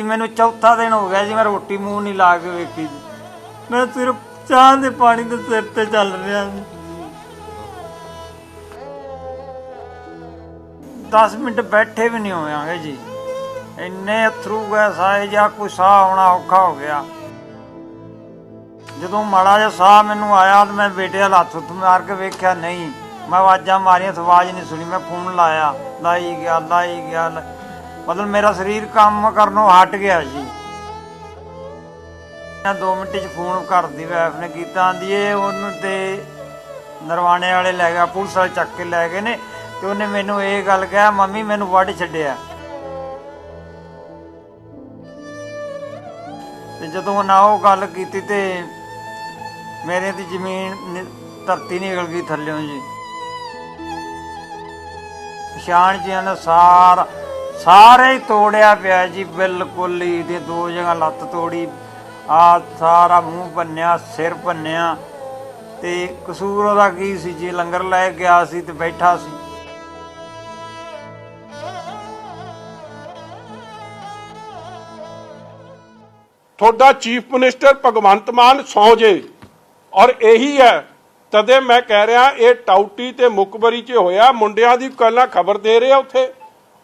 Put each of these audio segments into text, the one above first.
ਜੀ, ਮੈਨੂੰ ਚੌਥਾ ਦਿਨ ਹੋ ਗਿਆ ਜੀ ਮੈਂ ਰੋਟੀ ਮੂੰਹ ਨਹੀਂ ਲਾ ਕੇ ਵੇਖੀ ਜੀ। ਮੈਂ ਸਿਰਫ ਚਾਹ ਦੇ ਪਾਣੀ ਦੇ ਸਿਰ ਤੇ ਚੱਲ ਰਿਹਾ ਜੀ। 10 ਮਿੰਟ ਬੈਠੇ ਵੀ ਨਹੀਂ ਹੋਵਾਂਗੇ ਜੀ। ਇੰਨੇ ਅਥਰੂ ਗੈਸ ਆਏ ਜਾਂ ਕੋਈ ਸਾਹ ਆਉਣਾ ਔਖਾ ਹੋ ਗਿਆ। ਜਦੋਂ ਮਾੜਾ ਜਿਹਾ ਸਾਹ ਮੈਨੂੰ ਆਇਆ ਤੇ ਮੈਂ ਬੇਟੇ ਦਾ ਹੱਥ ਉੱਤ ਮਾਰ ਕੇ ਵੇਖਿਆ ਨਹੀਂ। ਮੈਂ ਆਵਾਜ਼ਾਂ ਮਾਰੀਆਂ ਤੇ ਆਵਾਜ਼ ਨਹੀਂ ਸੁਣੀ ਮੈਂ ਫੋਨ ਲਾਇਆ। ਲਾਈ ਗਿਆ ਲਾਈ ਗਿਆ ਲਾ- ਮਤਲਬ ਮੇਰਾ ਸਰੀਰ ਕੰਮ ਕਰਨੋਂ ਹਟ ਗਿਆ ਜੀ ਮੈਂ 2 ਮਿੰਟ ਚ ਫੋਨ ਘਰ ਵਾਈਫ ਨੇ ਕੀਤਾ, ਆਂਦੀ ਏ ਉਹਨੂੰ ਤੇ ਨਰਵਾਣੇ ਵਾਲੇ ਲੈ ਗਿਆ, ਪੁਲਿਸ ਵਾਲੇ ਚੱਕ ਕੇ ਲੈ ਗਏ ਨੇ ਤੇ ਉਹਨੇ ਮੈਨੂੰ ਇਹ ਗੱਲ ਕਿਹਾ, ਮੰਮੀ, ਮੈਨੂੰ ਵੱਢ ਛੱਡਿਆ। ਤੇ ਜਦੋਂ ਨਾ ਉਹ ਗੱਲ ਕੀਤੀ ਤੇ ਮੇਰੇ ਦੀ ਜ਼ਮੀਨ ਨਿ- ਧਰਤੀ ਨਿਕਲ ਗਈ ਥੱਲਿਓਂ ਜੀ। ਪਛਾਣ ਜੀ ਨੇ ਸਾਰੇ ਹੀ ਤੋੜਿਆ ਪਿਆ ਜੀ, ਬਿਲਕੁਲ ਹੀ ਤੇ ਦੋ ਜਗ੍ਹਾ ਲੱਤ ਤੋੜੀ। ਆ ਸਾਰਾ ਮੂੰਹ ਭੰਨਿਆ, ਸਿਰ ਭੰਨਿਆ। ਤੇ ਕਸੂਰ ਉਹਦਾ ਕੀ ਸੀ? ਜੀ ਲੰਗਰ ਲੈ ਗਿਆ ਸੀ ਤੇ ਬੈਠਾ ਸੀ। ਤੁਹਾਡਾ ਚੀਫ ਮਿਨਿਸਟਰ ਭਗਵੰਤ ਮਾਨ ਸੌ ਜੇ। ਔਰ ਇਹੀ ਹੈ, ਤਦੇ ਮੈਂ ਕਹਿ ਰਿਹਾ, ਇਹ ਟਾਊਟੀ ਤੇ ਮੁਕਬਰੀ 'ਚ ਹੋਇਆ, ਮੁੰਡਿਆਂ ਦੀ ਕੱਲਾ ਖਬਰ ਦੇ ਰਿਹਾ ਉੱਥੇ।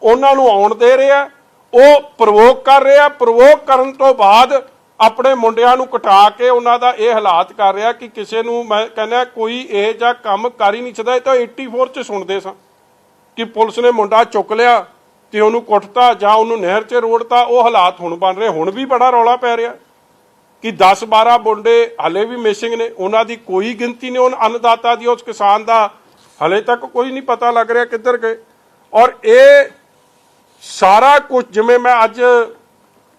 ਉਹਨਾਂ ਨੂੰ ਆਉਣ ਦੇ ਰਿਹਾ, ਉਹ ਪ੍ਰਵੋਕ ਕਰ ਰਿਹਾ, ਪ੍ਰਵੋਕ ਕਰਨ ਤੋਂ ਬਾਅਦ ਆਪਣੇ ਮੁੰਡਿਆਂ ਨੂੰ ਕਟਾ ਕੇ ਉਹਨਾਂ ਦਾ ਇਹ ਹਾਲਾਤ ਕਰ ਰਿਹਾ ਕਿ ਕਿਸੇ ਨੂੰ ਮੈਂ ਕਹਿੰਦਾ ਕੋਈ ਇਹ ਜਿਹਾ ਕੰਮ ਕਰ ਹੀ ਨਹੀਂ ਸਕਦਾ, ਇਹ ਤਾਂ 84 'ਚ ਸੁਣਦੇ ਸਾਂ ਕਿ ਪੁਲਿਸ ਨੇ ਮੁੰਡਾ ਚੁੱਕ ਲਿਆ ਤੇ ਉਹਨੂੰ ਕੁੱਟਤਾ ਜਾਂ ਉਹਨੂੰ ਨਹਿਰ 'ਚ ਰੋੜਤਾ, ਉਹ ਹਾਲਾਤ ਹੁਣ ਬਣ ਰਹੇ, ਹੁਣ ਵੀ ਬੜਾ ਰੌਲਾ ਪੈ ਰਿਹਾ ਕਿ 10 12 ਮੁੰਡੇ ਹਲੇ ਵੀ ਮਿਸਿੰਗ ਨੇ, ਉਹਨਾਂ ਦੀ ਕੋਈ ਗਿਣਤੀ ਨਹੀਂ, ਉਹਨਾਂ ਅੰਨਦਾਤਾ ਦੀ, ਉਸ ਕਿਸਾਨ ਦਾ ਹਲੇ ਤੱਕ ਕੋਈ ਨਹੀਂ ਪਤਾ ਲੱਗ ਰਿਹਾ ਕਿੱਧਰ ਗਏ। ਔਰ ਇਹ ਸਾਰਾ ਕੁਝ ਜਿਵੇਂ ਮੈਂ ਅੱਜ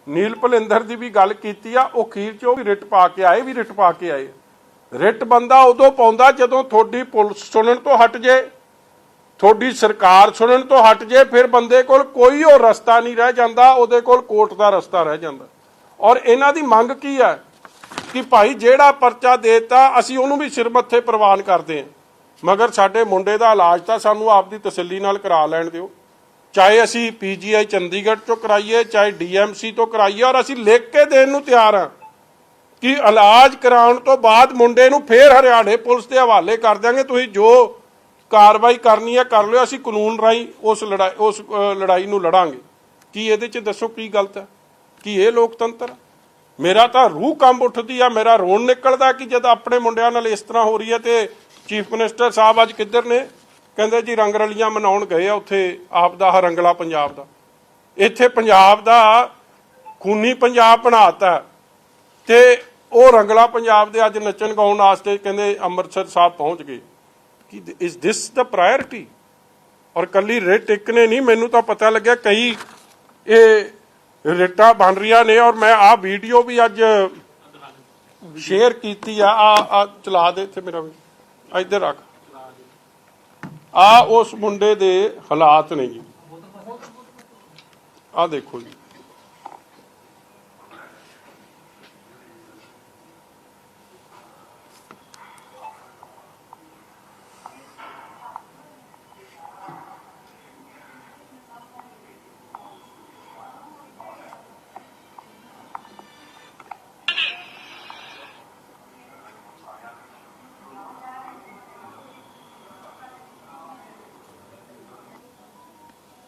ਨੀਲ ਭਲਿੰਦਰ ਦੀ ਵੀ ਗੱਲ ਕੀਤੀ ਆ, ਉਹ ਖੀਰ 'ਚ ਉਹ ਵੀ ਰਿਟ ਪਾ ਕੇ ਆਏ, ਵੀ ਰਿਟ ਪਾ ਕੇ ਆਏ। ਰਿਟ ਬੰਦਾ ਉਦੋਂ ਪਾਉਂਦਾ ਜਦੋਂ ਤੁਹਾਡੀ ਪੁਲਿਸ ਸੁਣਨ ਤੋਂ ਹਟ ਜੇ, ਤੁਹਾਡੀ ਸਰਕਾਰ ਸੁਣਨ ਤੋਂ ਹਟ ਜੇ, ਫਿਰ ਬੰਦੇ ਕੋਲ ਕੋਈ ਉਹ ਰਸਤਾ ਨਹੀਂ ਰਹਿ ਜਾਂਦਾ, ਉਹਦੇ ਕੋਲ ਕੋਰਟ ਦਾ ਰਸਤਾ ਰਹਿ ਜਾਂਦਾ। ਔਰ ਇਹਨਾਂ ਦੀ ਮੰਗ ਕੀ ਹੈ ਕਿ ਭਾਈ ਜਿਹੜਾ ਪਰਚਾ ਦੇਤਾ, ਅਸੀਂ ਉਹਨੂੰ ਵੀ ਸਿਰ ਮੱਥੇ ਪ੍ਰਵਾਨ ਕਰਦੇ ਹਾਂ। ਮਗਰ ਸਾਡੇ ਮੁੰਡੇ ਦਾ ਇਲਾਜ ਤਾਂ ਸਾਨੂੰ ਆਪਦੀ ਤਸੱਲੀ ਨਾਲ ਕਰਾ ਲੈਣ ਦਿਓ। ਚਾਹੇ ਅਸੀਂ ਪੀਜੀਆਈ ਚੰਡੀਗੜ੍ਹ ਚੋਂ ਕਰਾਈਏ, ਚਾਹੇ ਡੀਐਮਸੀ ਤੋਂ ਕਰਾਈਏ ਔਰ ਅਸੀਂ ਲਿਖ ਕੇ ਦੇਣ ਨੂੰ ਤਿਆਰ ਹਾਂ ਕਿ ਇਲਾਜ ਕਰਾਉਣ ਤੋਂ ਬਾਅਦ ਮੁੰਡੇ ਨੂੰ ਫੇਰ ਹਰਿਆਣੇ ਪੁਲਿਸ ਦੇ ਹਵਾਲੇ ਕਰ ਦਿਆਂਗੇ। ਤੁਸੀਂ ਜੋ ਕਾਰਵਾਈ ਕਰਨੀ ਹੈ ਕਰ ਲਿਓ, ਅਸੀਂ ਕਾਨੂੰਨ ਰਾਹੀਂ ਉਸ ਲੜਾਈ ਉਸ ਲੜਾਈ ਨੂੰ ਲੜਾਂਗੇ। ਕੀ ਇਹਦੇ 'ਚ ਦੱਸੋ ਕੀ ਗਲਤ ਹੈ? ਕੀ ਇਹ ਲੋਕਤੰਤਰ ਮੇਰਾ ਤਾਂ ਰੂਹ ਕੰਬ ਉੱਠਦੀ ਆ, ਮੇਰਾ ਰੋਣ ਨਿਕਲਦਾ ਕਿ ਜਦ ਆਪਣੇ ਮੁੰਡਿਆਂ ਨਾਲ ਇਸ ਤਰ੍ਹਾਂ ਹੋ ਰਹੀ ਹੈ ਤੇ ਚੀਫ ਮਿਨਿਸਟਰ ਸਾਹਿਬ ਅੱਜ ਕਿੱਧਰ ਨੇ? ਕਹਿੰਦੇ ਜੀ ਰੰਗ ਰਲੀਆਂ ਮਨਾਉਣ ਗਏ ਆ ਉੱਥੇ, ਆਪ ਦਾ ਰੰਗਲਾ ਪੰਜਾਬ ਦਾ। ਇੱਥੇ ਪੰਜਾਬ ਦਾ ਖੂਨੀ ਪੰਜਾਬ ਬਣਾਤਾ ਤੇ ਉਹ ਰੰਗਲਾ ਪੰਜਾਬ ਦੇ ਅੱਜ ਨੱਚਣ ਗਾਉਣ ਵਾਸਤੇ ਕਹਿੰਦੇ ਅੰਮ੍ਰਿਤਸਰ ਸਾਹਿਬ ਪਹੁੰਚ ਗਏ। ਕਿ ਇਸ ਦਿਸ ਦਾ ਪ੍ਰਾਇੋਰਟੀ ਔਰ ਕੱਲੀ ਰਿਟ ਇੱਕ ਨੇ ਨਹੀਂ, ਮੈਨੂੰ ਤਾਂ ਪਤਾ ਲੱਗਿਆ ਕਈ ਇਹ ਰਿਟਾਂ ਬਣ ਰਹੀਆਂ ਨੇ ਔਰ ਮੈਂ ਆਹ ਵੀਡੀਓ ਵੀ ਅੱਜ ਸ਼ੇਅਰ ਕੀਤੀ ਆ ਆ ਚਲਾ ਦੇ ਇੱਥੇ ਮੇਰਾ ਵੀ। ਇੱਧਰ ਰੱਖ। ਆ ਉਸ ਮੁੰਡੇ ਦੇ ਹਾਲਾਤ ਨੇ ਜੀ। ਆ ਦੇਖੋ ਜੀ।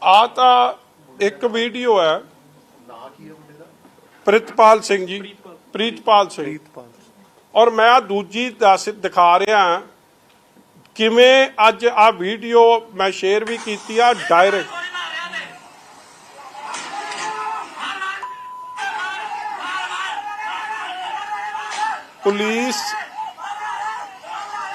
ਆ ਤਾਂ ਇੱਕ ਵੀਡੀਓ ਹੈ। ਪ੍ਰਿਤਪਾਲ ਸਿੰਘ ਜੀ। ਪ੍ਰੀਤਪਾਲ ਸਿੰਘ। ਔਰ ਮੈਂ ਆ ਦੂਜੀ ਦੱਸ ਦਿਖਾ ਰਿਹਾ ਕਿਵੇਂ ਅੱਜ ਆ ਵੀਡੀਓ ਮੈਂ ਸ਼ੇਅਰ ਵੀ ਕੀਤੀ ਆ ਡਾਇਰੈਕਟ ਪੁਲਿਸ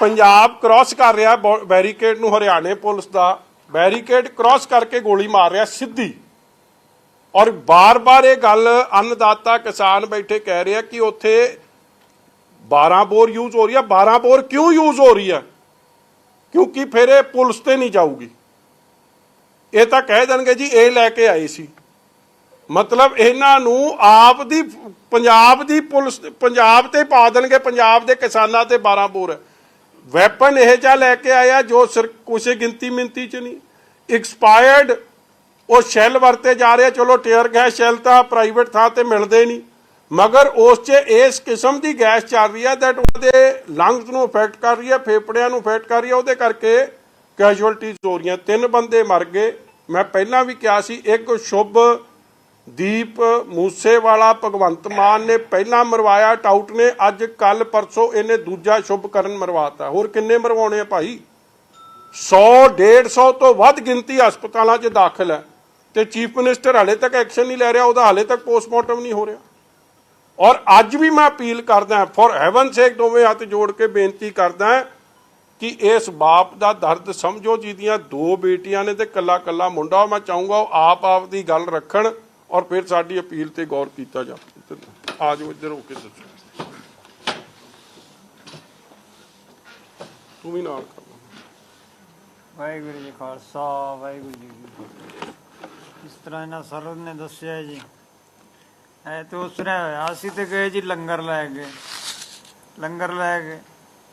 ਪੰਜਾਬ ਕ੍ਰਾਸ ਕਰ ਰਿਹਾ ਬੈਰੀਕੇਡ ਨੂੰ ਹਰਿਆਣੇ ਪੁਲਿਸ ਦਾ। ਬੈਰੀਕੇਡ ਕ੍ਰਾਸ ਕਰਕੇ ਗੋਲੀ ਮਾਰ ਰਿਹਾ ਸਿੱਧੀ। ਔਰ ਬਾਰ-ਬਾਰ ਇਹ ਗੱਲ ਅੰਨਦਾਤਾ ਕਿਸਾਨ ਬੈਠੇ ਕਹਿ ਰਿਹਾ ਕਿ ਉੱਥੇ 12 ਬੋਰ ਯੂਜ਼ ਹੋ ਰਹੀ ਹੈ 12 ਬੋਰ ਕਿਉਂ ਯੂਜ਼ ਹੋ ਰਹੀ ਹੈ ਕਿਉਂਕਿ ਫਿਰ ਇਹ ਪੁਲਿਸ ਤੇ ਨਹੀਂ ਜਾਊਗੀ। ਇਹ ਤਾਂ ਕਹਿ ਦੇਣਗੇ ਜੀ, ਇਹ ਲੈ ਕੇ ਆਏ ਸੀ। ਮਤਲਬ ਇਹਨਾਂ ਨੂੰ ਆਪ ਦੀ, ਪੰਜਾਬ ਦੀ ਪੁਲਿਸ, ਪੰਜਾਬ ਤੇ ਪਾ ਦੇਣਗੇ, ਪੰਜਾਬ ਦੇ ਕਿਸਾਨਾਂ ਤੇ 12 ਬੋਰ। ਵੈਪਨ ਇਹ ਜਿਹਾ ਲੈ ਕੇ ਆਇਆ ਜੋ ਸਿਰ ਕਿਸੇ ਗਿਣਤੀ ਮਿੰਤੀ ਚ ਨਹੀਂ। ਐਕਸਪਾਇਰਡ ਉਹ ਸ਼ੈੱਲ ਵਰਤੇ ਜਾ ਰਹੇ ਚਲੋ ਟੇਅਰ ਗੈਸ ਸ਼ੈੱਲ ਤਾਂ ਪ੍ਰਾਈਵੇਟ ਥਾਂ ਤੇ ਮਿਲਦੇ ਨਹੀਂ। ਮਗਰ ਉਸ 'ਚ ਇਸ ਕਿਸਮ ਦੀ ਗੈਸ ਚੱਲ ਰਹੀ ਹੈ ਦੈਟ ਉਹਦੇ ਲੰਗਸ ਨੂੰ ਅਫੈਕਟ ਕਰ ਰਹੀ ਹੈ ਫੇਫੜਿਆਂ ਨੂੰ ਅਫੈਕਟ ਕਰ ਰਹੀ ਹੈ ਉਹਦੇ ਕਰਕੇ ਕੈਜੂਅਲਟੀਜ਼ ਹੋ ਰਹੀਆਂ। ਤਿੰਨ ਬੰਦੇ ਮਰ ਗਏ। ਮੈਂ ਪਹਿਲਾਂ ਵੀ ਕਿਹਾ ਸੀ, ਇੱਕ ਸ਼ੁਭ ਦੀਪ ਮੂਸੇਵਾਲਾ ਭਗਵੰਤ ਮਾਨ ਨੇ ਪਹਿਲਾਂ ਮਰਵਾਇਆ ਟਾਊਟ ਨੇ, ਅੱਜ ਕੱਲ ਪਰਸੋਂ ਇਹਨੇ ਦੂਜਾ ਸ਼ੁਭ ਕਰਨ ਮਰਵਾਤਾ। ਹੋਰ ਕਿੰਨੇ ਮਰਵਾਉਣੇ ਆ ਭਾਈ? 100 150 ਤੋਂ ਵੱਧ ਗਿਣਤੀ ਹਸਪਤਾਲਾਂ 'ਚ ਦਾਖਲ ਹੈ ਤੇ ਚੀਫ ਮਿਨਿਸਟਰ ਹਲੇ ਤੱਕ ਐਕਸ਼ਨ ਨਹੀਂ ਲੈ ਰਿਹਾ, ਉਹਦਾ ਹਾਲੇ ਤੱਕ ਪੋਸਟਮਾਰਟਮ ਨਹੀਂ ਹੋ ਰਿਹਾ। ਔਰ ਅੱਜ ਵੀ ਮੈਂ ਅਪੀਲ ਕਰਦਾ ਫॉर ਹੈਵਨ ਸੇਕ ਦੋਵੇਂ ਹੱਥ ਜੋੜ ਕੇ ਬੇਨਤੀ ਕਰਦਾ ਕਿ ਇਸ ਬਾਪ ਦਾ ਦਰਦ ਸਮਝੋ, ਜਿਹਦੀਆਂ ਦੋ ਬੇਟੀਆਂ ਨੇ ਤੇ ਕੱਲਾ ਕੱਲਾ ਮੁੰਡਾ, ਮੈਂ ਚਾਹੂੰਗਾ ਉਹ ਆਪ ਆਪ ਦੀ ਗੱਲ ਰੱਖਣ। ਔਰ ਫਿਰ ਸਾਡੀ ਅਪੀਲ ਤੇ ਗੌਰ ਕੀਤਾ ਜਾਵੇ ਆ ਇੱਧਰ ਹੋ ਕੇ ਦੱਸੋ। ਤੂੰ ਵੀ ਨਾਲ ਕਰ ਵਾਹਿਗੁਰੂ ਜੀ ਖਾਲਸਾ, ਵਾਹਿਗੁਰੂ ਜੀ ਇਸ ਤਰ੍ਹਾਂ ਇਹਨਾਂ ਸਰਦ ਨੇ ਦੱਸਿਆ ਜੀ। ਐ ਤੇ ਉਸ ਤਰ੍ਹਾਂ ਹੋਇਆ, ਅਸੀਂ ਤੇ ਗਏ ਜੀ ਲੰਗਰ ਲੈ ਗਏ ਲੰਗਰ ਲੈ ਗਏ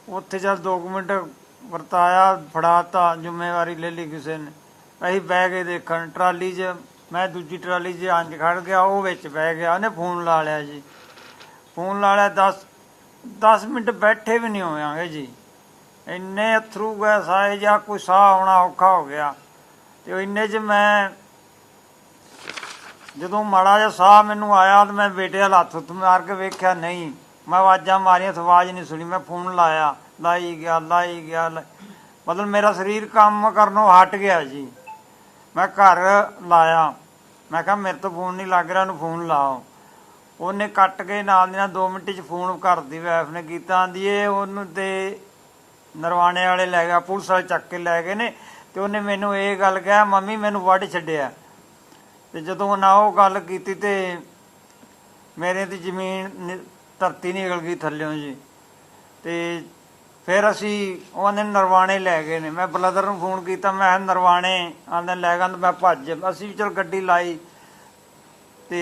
ਉੱਥੇ ਜਦ 2 ਮਿੰਟ ਵਰਤਾਇਆ, ਫੜਾਤਾ, ਜ਼ਿੰਮੇਵਾਰੀ ਲੈ ਲਈ ਕਿਸੇ ਨੇ। ਅਸੀਂ ਬਹਿ ਕੇ ਦੇਖਣ, ਟਰਾਲੀ 'ਚ ਮੈਂ ਦੂਜੀ ਟਰਾਲੀ 'ਚ ਅੰਜ ਖੜ ਗਿਆ, ਉਹ ਵਿੱਚ ਬਹਿ ਗਿਆ, ਉਹਨੇ ਫੋਨ ਲਾ ਲਿਆ ਜੀ। ਫੋਨ ਲਾ ਲਿਆ 10 10 ਮਿੰਟ ਬੈਠੇ ਵੀ ਨਹੀਂ ਹੋਵਾਂਗੇ ਜੀ। ਇੰਨੇ ਅਥਰੂ ਗਏ ਆਏ ਜਾਂ ਕੋਈ ਸਾਹ ਆਉਣਾ ਔਖਾ ਹੋ ਗਿਆ। ਤੇ ਇੰਨੇ 'ਚ ਮੈਂ, ਜਦੋਂ ਮਾੜਾ ਜਿਹਾ ਸਾਹ ਮੈਨੂੰ ਆਇਆ, ਤੇ ਮੈਂ ਬੇਟੇ ਵਾਲ ਹੱਥ ਉੱਤ ਮਾਰ ਕੇ ਵੇਖਿਆ, ਨਹੀਂ, ਮੈਂ ਆਵਾਜ਼ਾਂ ਮਾਰੀਆਂ, ਤੇ ਆਵਾਜ਼ ਨਹੀਂ ਸੁਣੀ, ਮੈਂ ਫੋਨ ਲਾਇਆ, ਲਾਈ ਗਿਆ ਲਾਈ ਗਿਆ ਮਤਲਬ ਮੇਰਾ ਸਰੀਰ ਕੰਮ ਕਰਨੋਂ ਹਟ ਗਿਆ ਜੀ। ਮੈਂ ਘਰ ਲਾਇਆ। ਮੈਂ ਕਿਹਾ, ਮੇਰੇ ਤੋਂ ਫੋਨ ਨਹੀਂ ਲੱਗ ਰਿਹਾ, ਉਹਨੂੰ ਫੋਨ ਲਾਓ। ਉਹਨੇ ਕੱਟ ਕੇ ਨਾਲ ਦੀ ਨਾਲ 2 ਮਿੰਟ ਚ ਫੋਨ ਘਰ ਦੀ ਵਾਈਫ ਨੇ ਕੀਤਾ। ਆਂਦੀ ਏ ਉਹਨੂੰ ਤੇ ਨਰਵਾਣੇ ਵਾਲੇ ਲੈ ਗਿਆ, ਪੁਲਿਸ ਵਾਲੇ ਚੱਕ ਕੇ ਲੈ ਗਏ ਨੇ ਤੇ ਉਹਨੇ ਮੈਨੂੰ ਇਹ ਗੱਲ ਕਿਹਾ, ਮੰਮੀ, ਮੈਨੂੰ ਵੱਢ ਛੱਡਿਆ। ਤੇ ਜਦੋਂ ਨਾ ਉਹ ਗੱਲ ਕੀਤੀ ਤੇ ਮੇਰੇ ਦੀ ਜ਼ਮੀਨ ਨਿ- ਧਰਤੀ ਨਿਕਲ ਗਈ ਥੱਲਿਓਂ ਜੀ। ਤੇ ਫਿਰ ਅਸੀਂ ਉਹਨੇ ਨਰਵਾਣੇ ਲੈ ਗਏ ਨੇ। ਮੈਂ ਬਲਦਰ ਨੂੰ ਫੋਨ ਕੀਤਾ ਮੈਂ ਨਰਵਾਣੇ ਆਂਦੇ ਲੈ ਤੇ ਮੈਂ ਭੱਜ ਅਸੀਂ ਚਲ ਗੱਡੀ ਲਾਈ ਤੇ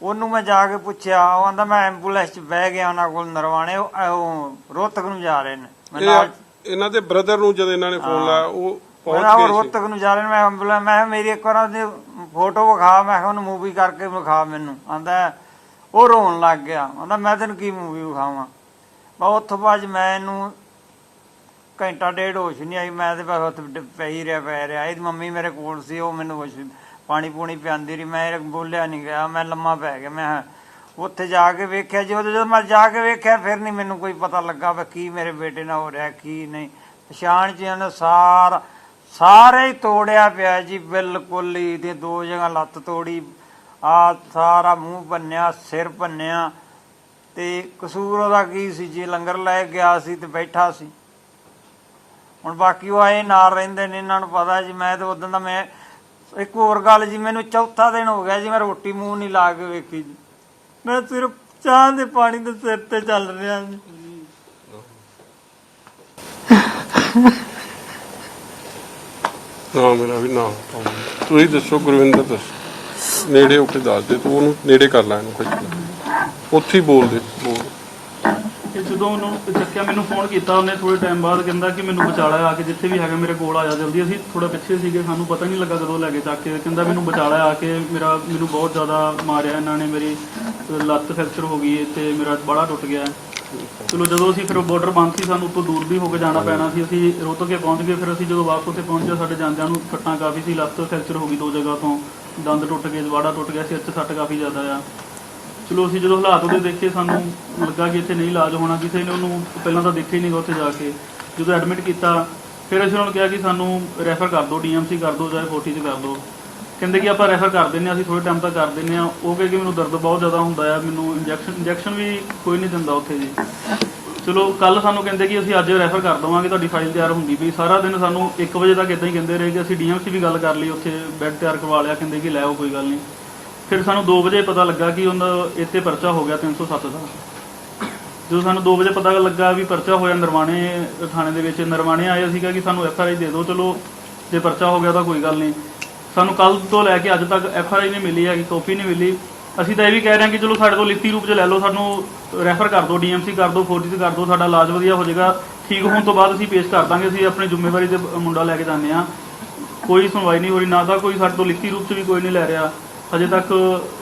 ਉਹਨੂੰ ਮੈਂ ਜਾ ਕੇ ਪੁੱਛਿਆ ਉਹ ਆਂਦਾ ਮੈਂ ਐਂਬੂਲੈਂਸ 'ਚ ਬਹਿ ਗਿਆ ਉਹਨਾਂ ਕੋਲ ਨਰਵਾਣੇ ਉਹ ਰੋਹਤਕ ਨੂੰ ਜਾ ਰਹੇ ਨੇ। ਮੈਂ ਨਾਲ ਇਹਨਾਂ ਦੇ ਬ੍ਰਦਰ ਨੂੰ ਜਦ ਇਹਨਾਂ ਨੇ ਫੋਨ ਲਾਇਆ ਉਹ ਪਹੁੰਚ ਗਏ ਰੋਹਤਕ ਨੂੰ ਜਾ ਰਹੇ ਨੇ। ਮੈਂ ਐਂਬੂਲੈਂਸ ਮੈਂ ਮੇਰੀ ਇੱਕ ਵਾਰ ਉਹਦੀ ਫੋਟੋ ਵਿਖਾ ਮੈਂ ਕਿਹਾ ਉਹਨੂੰ ਮੂਵੀ ਕਰਕੇ ਵਿਖਾ ਮੈਨੂੰ। ਆਂਦਾ ਉਹ ਰੋਣ ਲੱਗ ਗਿਆ। ਆਂਦਾ ਮੈਂ ਤੈਨੂੰ ਕੀ ਮੂਵੀ ਵਿਖਾਵਾਂ? ਉੱਥੋਂ ਬਾਅਦ 'ਚ ਮੈਂ ਇਹਨੂੰ ਘੰਟਾ ਡੇਢ ਹੋਸ਼ ਨਹੀਂ ਆਈ, ਮੈਂ ਤੇ ਬਸ ਉੱਥੇ ਡ- ਪੈ ਹੀ ਰਿਹਾ ਪੈ ਰਿਹਾ ਇਹਦੀ ਮੰਮੀ ਮੇਰੇ ਕੋਲ ਸੀ, ਉਹ ਮੈਨੂੰ ਹੋਸ਼ ਪਾਣੀ ਪੂਣੀ ਪਿਆਉਂਦੀ ਰਹੀ। ਮੈਂ ਇਹ ਬੋਲਿਆ ਨਹੀਂ ਗਿਆ, ਮੈਂ ਲੰਮਾ ਪੈ ਗਿਆ। ਮੈਂ ਉੱਥੇ ਜਾ ਕੇ ਵੇਖਿਆ ਜੀ ਜਦੋਂ ਮੈਂ ਜਾ ਕੇ ਵੇਖਿਆ, ਫਿਰ ਨਹੀਂ ਮੈਨੂੰ ਕੋਈ ਪਤਾ ਲੱਗਾ ਵੀ ਕੀ ਮੇਰੇ ਬੇਟੇ ਨਾਲ ਹੋ ਰਿਹਾ, ਕੀ ਨਹੀਂ। ਪਛਾਣ ਚ ਉਹਨੇ ਸਾਰਾ, ਸਾਰੇ ਹੀ ਤੋੜਿਆ ਪਿਆ ਜੀ, ਬਿਲਕੁਲ ਹੀ। ਤੇ ਦੋ ਜਗ੍ਹਾ ਲੱਤ ਤੋੜੀ, ਆ ਸਾਰਾ ਮੂੰਹ ਭੰਨਿਆ ਸਿਰ ਭੰਨਿਆ ਤੇ ਕਸੂਰ ਉਹਦਾ ਕੀ ਸੀ? ਜੇ ਲੰਗਰ ਲੈ ਗਿਆ ਸੀ ਤੇ ਬੈਠਾ ਸੀ। ਹੁਣ ਬਾਕੀ ਉਹ ਆਏ ਨਾਲ ਰਹਿੰਦੇ ਨੇ, ਇਹਨਾਂ ਨੂੰ ਪਤਾ ਜੀ, ਮੈਂ ਤੇ ਉਦੋਂ ਦਾ ਮੈਂ ਇੱਕ ਹੋਰ ਗੱਲ ਜੀ, ਮੈਨੂੰ ਚੌਥਾ ਦਿਨ ਹੋ ਗਿਆ ਜੀ, ਮੈਂ ਰੋਟੀ ਮੂੰਹ ਨਹੀਂ ਲਾ ਕੇ ਵੇਖੀ ਜੀ। ਮੈਂ ਸਿਰਫ ਚਾਹ ਦੇ ਪਾਣੀ ਦੇ ਸਿਰ ਤੇ ਚੱਲ ਰਿਹਾ ਜੀ। ਨਾ, ਮੇਰਾ ਵੀ ਨਾ ਤੁਸੀਂ ਦੱਸੋ ਗੁਰਵਿੰਦਰ, ਦੱਸ। ਨੇੜੇ ਹੋ ਕੇ ਦੱਸ ਦੇ ਤੂੰ ਉਹਨੂੰ ਨੇੜੇ ਕਰ ਲੈ ਇਹਨੂੰ ਖਿੱਚ ਉੱਥੇ ਹੀ ਬੋਲਦੇ। ਬੋਲ ਤੇ ਜਦੋਂ ਉਹਨੂੰ ਚੱਕਿਆ, ਮੈਨੂੰ ਫੋਨ ਕੀਤਾ ਉਹਨੇ ਥੋੜੇ ਟਾਈਮ ਬਾਅਦ, ਕਹਿੰਦਾ ਕਿ ਮੈਨੂੰ ਬਚਾਲਾ ਆ ਕੇ ਜਿੱਥੇ ਵੀ ਹੈਗਾ ਮੇਰੇ ਕੋਲ ਆ ਜਾ ਜਲਦੀ। ਅਸੀਂ ਥੋੜਾ ਪਿੱਛੇ ਸੀਗੇ, ਸਾਨੂੰ ਪਤਾ ਨਹੀਂ ਲੱਗਾ ਕਦੋਂ ਲੈ ਕੇ ਚੱਕ ਕੇ। ਕਹਿੰਦਾ ਮੈਨੂੰ ਬਚਾਲਾ ਆ ਕੇ ਮੇਰਾ, ਮੈਨੂੰ ਬਹੁਤ ਜ਼ਿਆਦਾ ਮਾਰਿਆ ਇਹਨਾਂ ਨੇ, ਮੇਰੀ ਲੱਤ ਫ੍ਰੈਕਚਰ ਹੋ ਗਈ ਹੈ ਤੇ ਮੇਰਾ ਬੜਾ ਟੁੱਟ ਗਿਆ। ਚਲੋ ਜਦੋਂ ਅਸੀਂ ਫਿਰ ਬਾਰਡਰ ਬੰਦ ਸੀ, ਸਾਨੂੰ ਉੱਤੋਂ ਦੂਰ ਵੀ ਹੋ ਕੇ ਜਾਣਾ ਪੈਣਾ ਸੀ। ਅਸੀਂ ਰੋਤਕੇ ਪਹੁੰਚ ਗਏ, ਫਿਰ ਅਸੀਂ ਜਦੋਂ ਵਾਪਸ ਉੱਥੇ ਪਹੁੰਚੇ, ਸਾਡੇ ਜਾਂਦਿਆਂ ਨੂੰ ਸੱਟਾਂ ਕਾਫੀ ਸੀ, ਲੱਤ ਫ੍ਰੈਕਚਰ ਹੋ ਗਈ ਦੋ ਜਗ੍ਹਾ ਤੋਂ। ਦੰਦ ਟੁੱਟ ਗਏ ਜਵਾੜਾ ਟੁੱਟ ਗਿਆ, ਸਿਰ 'ਚ ਸੱਟ ਕਾਫੀ ਜ਼ਿਆਦਾ ਆ। ਚਲੋ ਅਸੀਂ ਜਦੋਂ ਹਾਲਾਤ ਉਹਦੇ ਦੇਖੇ, ਸਾਨੂੰ ਲੱਗਾ ਕਿ ਇੱਥੇ ਨਹੀਂ ਇਲਾਜ ਹੋਣਾ, ਕਿਸੇ ਨੇ ਉਹਨੂੰ ਪਹਿਲਾਂ ਤਾਂ ਦੇਖਿਆ ਹੀ ਨਹੀਂ ਉੱਥੇ ਜਾ ਕੇ। ਜਦੋਂ ਐਡਮਿਟ ਕੀਤਾ, ਫਿਰ ਅਸੀਂ ਉਹਨਾਂ ਨੂੰ ਕਿਹਾ ਕਿ ਸਾਨੂੰ ਰੈਫਰ ਕਰ ਦਿਓ ਡੀਐਮਸੀ ਕਰ ਦਿਓ ਜਾਂ 40 ਚ ਕਰ ਦਿਓ। ਕਹਿੰਦੇ ਕਿ ਆਪਾਂ ਰੈਫਰ ਕਰ ਦਿੰਨੇ ਆ ਅਸੀਂ ਥੋੜੇ ਟਾਈਮ ਤੱਕ ਕਰ ਦਿੰਨੇ ਆ ਉਹ ਕਹੇ ਕਿ ਮੈਨੂੰ ਦਰਦ ਬਹੁਤ ਜ਼ਿਆਦਾ ਹੁੰਦਾ ਆ, ਮੈਨੂੰ ਇੰਜੈਕਸ਼ਨ ਇੰਜੈਕਸ਼ਨ ਵੀ ਕੋਈ ਨਹੀਂ ਦਿੰਦਾ ਉੱਥੇ ਜੀ। ਚਲੋ ਕੱਲ ਸਾਨੂੰ ਕਹਿੰਦੇ ਕਿ ਅਸੀਂ ਅੱਜ ਰੈਫਰ ਕਰ ਦਵਾਂਗੇ, ਤੁਹਾਡੀ ਫਾਈਲ ਤਿਆਰ ਹੁੰਦੀ ਪਈ। ਸਾਰਾ ਦਿਨ ਸਾਨੂੰ 1 ਵਜੇ ਤੱਕ ਇਦਾਂ ਹੀ ਕਹਿੰਦੇ ਰਹੇ ਕਿ ਅਸੀਂ ਡੀਐਮਸੀ ਵੀ ਗੱਲ ਕਰ ਲਈ, ਉੱਥੇ ਬੈੱਡ ਤਿਆਰ ਕਰਵਾ ਲਿਆ, ਕਹਿੰਦੇ ਕਿ ਲੈ ਆਓ, ਕੋਈ ਗੱਲ ਨਹੀਂ। ਫਿਰ ਸਾਨੂੰ 2 ਵਜੇ ਪਤਾ ਲੱਗਾ ਕਿ ਉਹਨਾਂ ਇੱਥੇ ਪਰਚਾ ਹੋ ਗਿਆ 307 ਦਾ। ਜਦੋਂ ਸਾਨੂੰ 2 ਵਜੇ ਪਤਾ ਲੱਗਾ ਵੀ ਪਰਚਾ ਹੋਇਆ ਨਰਵਾਣੇ ਥਾਣੇ ਦੇ ਵਿੱਚ, ਨਰਵਾਣੇ ਆਇਆ ਸੀਗਾ ਕਿ ਸਾਨੂੰ ਐਫ ਆਰ ਆਈ ਦੇ ਦਿਓ, ਚਲੋ ਜੇ ਪਰਚਾ ਹੋ ਗਿਆ ਤਾਂ ਕੋਈ ਗੱਲ ਨਹੀਂ। ਸਾਨੂੰ ਕੱਲ ਤੋਂ ਲੈ ਕੇ ਅੱਜ ਤੱਕ ਐਫ ਆਰ ਆਈ ਨਹੀਂ ਮਿਲੀ ਹੈਗੀ, ਕਾਪੀ ਨਹੀਂ ਮਿਲੀ। ਅਸੀਂ ਤਾਂ ਇਹ ਵੀ ਕਹਿ ਰਹੇ ਹਾਂ ਕਿ ਚਲੋ ਸਾਡੇ ਤੋਂ ਲਿਖਤੀ ਰੂਪ 'ਚ ਲੈ ਲਓ, ਸਾਨੂੰ ਰੈਫਰ ਕਰ ਦਿਓ ਡੀਐਮਸੀ ਕਰ ਦਿਓ ਫੋਰਟੀ 'ਚ ਕਰ ਦਿਓ, ਸਾਡਾ ਇਲਾਜ ਵਧੀਆ ਹੋ ਜਾਏਗਾ। ਠੀਕ ਹੋਣ ਤੋਂ ਬਾਅਦ ਅਸੀਂ ਪੇਸ਼ ਕਰ ਦਾਂਗੇ, ਅਸੀਂ ਆਪਣੀ ਜ਼ਿੰਮੇਵਾਰੀ ਤੇ ਮੁੰਡਾ ਲੈ ਕੇ ਜਾਂਦੇ ਆ ਕੋਈ ਸੁਣਵਾਈ ਨਹੀਂ ਹੋ ਰਹੀ, ਨਾ ਤਾਂ ਕੋਈ ਸਾਡੇ ਤੋਂ ਲਿਖਤੀ ਰੂਪ 'ਚ ਵੀ ਕੋਈ ਨਹੀਂ ਲੈ ਰਿਹਾ। ਹਜੇ ਤੱਕ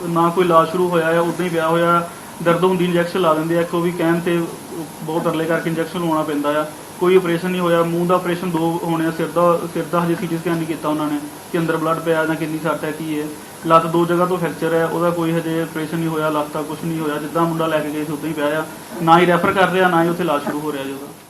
ਨਾ ਕੋਈ ਇਲਾਜ ਸ਼ੁਰੂ ਹੋਇਆ ਹੈ, ਉਦਾਂ ਹੀ ਪਿਆ ਹੋਇਆ ਦਰਦ ਹੁੰਦੀ ਇੰਜੈਕਸ਼ਨ ਲਾ ਦਿੰਦੇ ਆ, ਇੱਕ ਉਹ ਵੀ ਕਹਿਣ ਤੇ ਬਹੁਤ ਤਰਲੇ ਕਰਕੇ ਇੰਜੈਕਸ਼ਨ ਲਵਾਉਣਾ ਪੈਂਦਾ ਆ। ਕੋਈ ਆਪਰੇਸ਼ਨ ਨਹੀਂ ਹੋਇਆ, ਮੂੰਹ ਦਾ ਆਪਰੇਸ਼ਨ ਦੋ ਹੋਣੇ ਆ, ਸਿਰ ਦਾ ਸਿਰ ਦਾ ਹਜੇ ਸੀਟੀ ਸਕੈਨ ਨਹੀਂ ਕੀਤਾ ਉਹਨਾਂ ਨੇ ਕਿ ਅੰਦਰ ਬਲੱਡ ਪਿਆ ਜਾਂ ਕਿੰਨੀ ਸੱਟ ਹੈ, ਕੀ ਹੈ। ਲੱਤ ਦੋ ਜਗ੍ਹਾ ਤੋਂ ਫ੍ਰੈਕਚਰ ਹੈ, ਉਹਦਾ ਕੋਈ ਹਜੇ ਆਪਰੇਸ਼ਨ ਨਹੀਂ ਹੋਇਆ, ਲੱਤ ਦਾ ਕੁਝ ਨਹੀਂ ਹੋਇਆ, ਜਿੱਦਾਂ ਮੁੰਡਾ ਲੈ ਕੇ ਗਏ ਸੀ, ਉਦਾਂ ਹੀ ਪਿਆ ਆ। ਨਾ ਹੀ ਰੈਫਰ ਕਰ ਰਿਹਾ, ਨਾ ਹੀ ਉੱਥੇ ਇਲਾਜ ਸ਼ੁਰੂ ਹੋ ਰਿਹਾ ਜੀ ਉਹਦਾ।